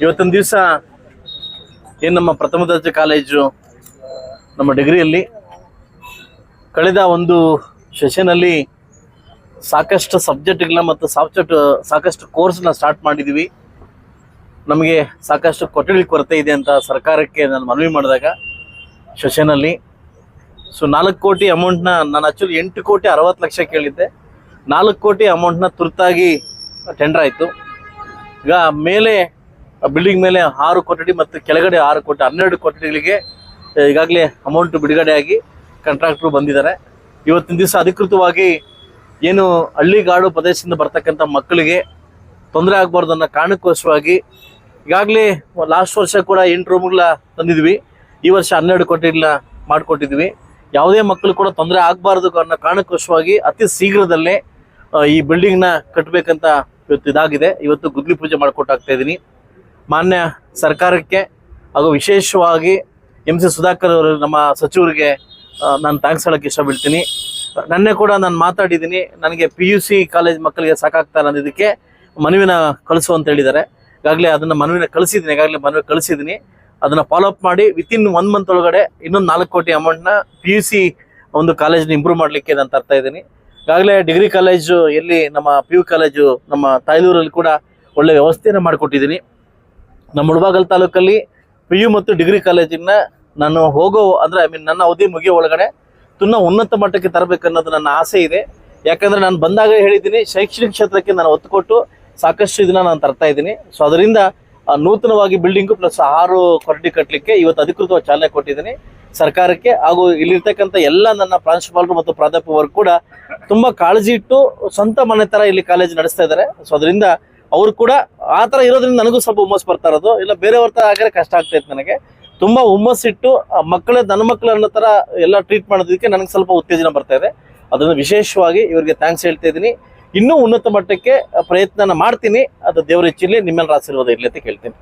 ಇವತ್ತಿನ ದಿವಸ ಏನು ನಮ್ಮ ಪ್ರಥಮ ದರ್ಜೆ ಕಾಲೇಜು ನಮ್ಮ ಡಿಗ್ರಿಯಲ್ಲಿ? ಕಳೆದ ಒಂದು ಸೆಷನಲ್ಲಿ ಸಾಕಷ್ಟು ಸಬ್ಜೆಕ್ಟ್ಗಳನ್ನ ಮತ್ತು ಸಾಫ್ಟ್ ಸಾಕಷ್ಟು ಕೋರ್ಸ್ನ ಸ್ಟಾರ್ಟ್ ಮಾಡಿದ್ದೀವಿ ನಮಗೆ ಸಾಕಷ್ಟು ಕೊಠಡಿ ಕೊರತೆ ಇದೆ ಅಂತ ಸರ್ಕಾರಕ್ಕೆ ನಾನು ಮನವಿ ಮಾಡಿದಾಗ ಸೆಷನಲ್ಲಿ. ಸೊ, ನಾಲ್ಕು ಕೋಟಿ ಅಮೌಂಟ್ನ ನಾನು ಆ್ಯಕ್ಚುಲಿ ಎಂಟು ಕೋಟಿ ಅರವತ್ತು ಲಕ್ಷ ಕೇಳಿದ್ದೆ. ನಾಲ್ಕು ಕೋಟಿ ಅಮೌಂಟ್ನ ತುರ್ತಾಗಿ ಟೆಂಡರ್ ಆಯಿತು. ಈಗ ಮೇಲೆ ಬಿಲ್ಡಿಂಗ್ ಮೇಲೆ ಆರು ಕೊಠಡಿ ಮತ್ತು ಕೆಳಗಡೆ ಆರು ಕೋಟಿ, ಹನ್ನೆರಡು ಕೊಠಡಿಗಳಿಗೆ ಈಗಾಗಲೇ ಅಮೌಂಟ್ ಬಿಡುಗಡೆಯಾಗಿ ಕಾಂಟ್ರಾಕ್ಟ್ರು ಬಂದಿದ್ದಾರೆ. ಇವತ್ತಿನ ದಿವಸ ಅಧಿಕೃತವಾಗಿ ಏನು ಹಳ್ಳಿಗಾಡು ಪ್ರದೇಶದಿಂದ ಬರ್ತಕ್ಕಂಥ ಮಕ್ಕಳಿಗೆ ತೊಂದರೆ ಆಗಬಾರ್ದು ಅನ್ನೋ ಕಾರಣಕ್ಕೋಸ್ಕರವಾಗಿ ಈಗಾಗಲೇ ಲಾಸ್ಟ್ ವರ್ಷ ಕೂಡ ಎಂಟು ರೂಮ್ಗಳ ತಂದಿದ್ವಿ. ಈ ವರ್ಷ ಹನ್ನೆರಡು ಕೋಟಿಗಳ ಮಾಡಿಕೊಟ್ಟಿದ್ವಿ. ಯಾವುದೇ ಮಕ್ಕಳು ಕೂಡ ತೊಂದರೆ ಆಗಬಾರ್ದು ಅನ್ನೋ ಕಾರಣಕ್ಕೋಸ್ಕರವಾಗಿ ಅತಿ ಶೀಘ್ರದಲ್ಲೇ ಈ ಬಿಲ್ಡಿಂಗ್ನ ಕಟ್ಟಬೇಕಂತ ಇವತ್ತು ಇದಾಗಿದೆ. ಇವತ್ತು ಗುದ್ಲಿ ಪೂಜೆ ಮಾಡಿಕೊಟ್ಟಾಗ್ತಾ ಇದ್ದೀನಿ ಮಾನ್ಯ ಸರ್ಕಾರಕ್ಕೆ ಹಾಗೂ ವಿಶೇಷವಾಗಿ ಎಂ ಸಿ ಸುಧಾಕರ್ ಅವರು ನಮ್ಮ ಸಚಿವರಿಗೆ ನಾನು ಥ್ಯಾಂಕ್ಸ್ ಹೇಳಕ್ಕೆ ಇಷ್ಟಪಡ್ತೀನಿ. ನನ್ನೆ ಕೂಡ ನಾನು ಮಾತಾಡಿದ್ದೀನಿ ನನಗೆ ಪಿ ಯು ಸಿ ಕಾಲೇಜ್ ಮಕ್ಕಳಿಗೆ ಸಾಕಾಗ್ತಾ ಇಲ್ಲ ಅನ್ನೋದಕ್ಕೆ ಮನವಿನ ಕಳಿಸು ಅಂತ ಹೇಳಿದ್ದಾರೆ. ಈಗಾಗಲೇ ಅದನ್ನು ಮನವಿನ ಕಳಿಸಿದ್ದೀನಿ ಈಗಾಗಲೇ ಮನವಿ ಕಳಿಸಿದ್ದೀನಿ ಅದನ್ನು ಫಾಲೋ ಅಪ್ ಮಾಡಿ ವಿತಿನ್ ಒನ್ ಮಂತ್ ಒಳಗಡೆ ಇನ್ನೊಂದು ನಾಲ್ಕು ಕೋಟಿ ಅಮೌಂಟ್ನ ಪಿ ಯು ಸಿ ಒಂದು ಕಾಲೇಜ್ನ ಇಂಪ್ರೂವ್ ಮಾಡಲಿಕ್ಕೆ ನಾನು ತರ್ತಾ ಇದ್ದೀನಿ. ಈಗಾಗಲೇ ಡಿಗ್ರಿ ಕಾಲೇಜು, ಎಲ್ಲಿ ನಮ್ಮ ಪಿ ಯು ಕಾಲೇಜು, ನಮ್ಮ ತಾಯ್ಲೂರಲ್ಲಿ ಕೂಡ ಒಳ್ಳೆ ವ್ಯವಸ್ಥೆಯನ್ನು ಮಾಡಿಕೊಟ್ಟಿದ್ದೀನಿ. ನಮ್ಮ ಮುಳಬಾಗಲ್ ತಾಲೂಕಲ್ಲಿ ಪಿ ಯು ಮತ್ತು ಡಿಗ್ರಿ ಕಾಲೇಜಿನ ನಾನು ಹೋಗೋ, ಅಂದ್ರೆ ಐ ಮೀನ್ ನನ್ನ ಅವಧಿ ಮುಗಿಯೋ ಒಳಗಡೆ ತುನ್ನ ಉನ್ನತ ಮಟ್ಟಕ್ಕೆ ತರಬೇಕನ್ನೋದು ನನ್ನ ಆಸೆ ಇದೆ. ಯಾಕಂದರೆ ನಾನು ಬಂದಾಗ ಹೇಳಿದ್ದೀನಿ, ಶೈಕ್ಷಣಿಕ ಕ್ಷೇತ್ರಕ್ಕೆ ನಾನು ಒತ್ತು ಕೊಟ್ಟು ಸಾಕಷ್ಟು ಇದನ್ನು ನಾನು ತರ್ತಾ ಇದ್ದೀನಿ. ಸೊ ಅದರಿಂದ ನೂತನವಾಗಿ ಬಿಲ್ಡಿಂಗು ಪ್ಲಸ್ ಆರು ಕೊರಡಿ ಕಟ್ಟಲಿಕ್ಕೆ ಇವತ್ತು ಅಧಿಕೃತವಾಗಿ ಚಾಲನೆ ಕೊಟ್ಟಿದ್ದೀನಿ. ಸರ್ಕಾರಕ್ಕೆ ಹಾಗೂ ಇಲ್ಲಿರ್ತಕ್ಕಂಥ ಎಲ್ಲ ನನ್ನ ಪ್ರಾಂಶುಪಾಲರು ಮತ್ತು ಪ್ರಾಧ್ಯಾಪಕರು ಕೂಡ ತುಂಬಾ ಕಾಳಜಿ ಇಟ್ಟು ಸ್ವಂತ ಮನೆ ತರ ಇಲ್ಲಿ ಕಾಲೇಜ್ ನಡೆಸ್ತಾ ಇದ್ದಾರೆ. ಸೊ ಅದರಿಂದ ಅವ್ರು ಕೂಡ ಆ ಥರ ಇರೋದ್ರಿಂದ ನನಗೂ ಸ್ವಲ್ಪ ಹುಮ್ಮಸ್ ಬರ್ತಾ ಇರೋದು. ಇಲ್ಲ, ಬೇರೆಯವ್ರ ಥರ ಆಗಿದ್ರೆ ಕಷ್ಟ ಆಗ್ತಾ ಇತ್ತು ನನಗೆ. ತುಂಬಾ ಹುಮ್ಮಸ್ಸಿಟ್ಟು ಮಕ್ಕಳೇ ನನ್ನ ಮಕ್ಕಳು ಅನ್ನೋ ತರ ಎಲ್ಲ ಟ್ರೀಟ್ ಮಾಡೋದಕ್ಕೆ ನನಗೆ ಸ್ವಲ್ಪ ಉತ್ತೇಜನ ಬರ್ತಾ ಇದೆ. ಅದನ್ನು ವಿಶೇಷವಾಗಿ ಇವರಿಗೆ ಥ್ಯಾಂಕ್ಸ್ ಹೇಳ್ತಾ ಇದ್ದೀನಿ. ಇನ್ನೂ ಉನ್ನತ ಮಟ್ಟಕ್ಕೆ ಪ್ರಯತ್ನನ ಮಾಡ್ತೀನಿ. ಅದು ದೇವರ ಇಚ್ಛೆಯಲ್ಲಿ ನಿಮ್ಮೆಲ್ಲರ ಆಶೀರ್ವಾದ ಇರಲಿ ಅಂತ ಕೇಳ್ತೀನಿ.